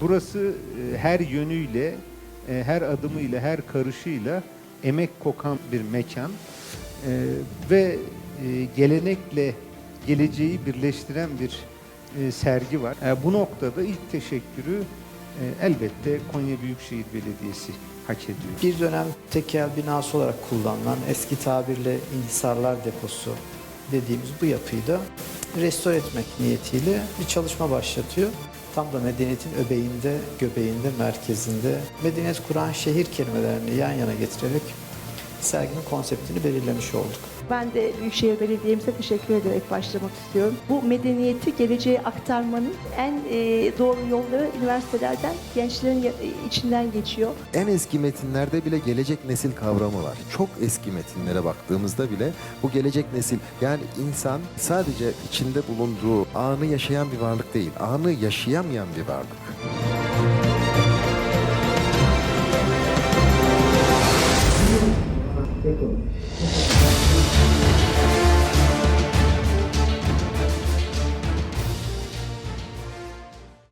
burası e, her yönüyle, e, her adımıyla, her karışıyla emek kokan bir mekan E, ve e, gelenekle geleceği birleştiren bir sergi var. E, bu noktada ilk teşekkürü elbette Konya Büyükşehir Belediyesi hak ediyor. Bir dönem tekel binası olarak kullanılan eski tabirle inhisarlar deposu dediğimiz bu yapıyı da restore etmek niyetiyle bir çalışma başlatıyor. Tam da medeniyetin öbeğinde, göbeğinde, merkezinde. Medeniyet kuran şehir kelimelerini yan yana getirerek serginin konseptini belirlemiş olduk. Ben de Büyükşehir Belediye'mize teşekkür ederek başlamak istiyorum. Bu medeniyeti geleceğe aktarmanın en e, doğru yolları üniversitelerden, gençlerin ya- içinden geçiyor. En eski metinlerde bile gelecek nesil kavramı var. Çok eski metinlere baktığımızda bile bu gelecek nesil yani insan sadece içinde bulunduğu anı yaşayan bir varlık değil, anı yaşayamayan bir varlık. Mm-hmm.